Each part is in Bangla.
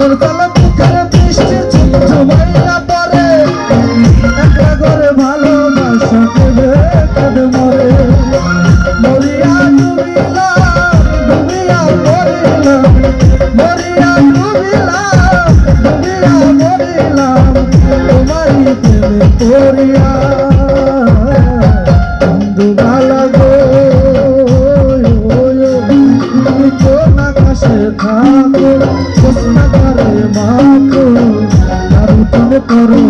মনের জালে মুখে মিষ্টি ঝুমঝুমাইয়া পরে একটা করে ভালোবাসা কেঁদে কেঁদে মরে। মরিয়া ডুবিলাম ডুবিয়া মরিলাম মরিয়া ডুবিলাম ডুবিয়া মরিলাম তোমারই প্রেমে পড়িয়া Amen.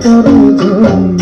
的。不同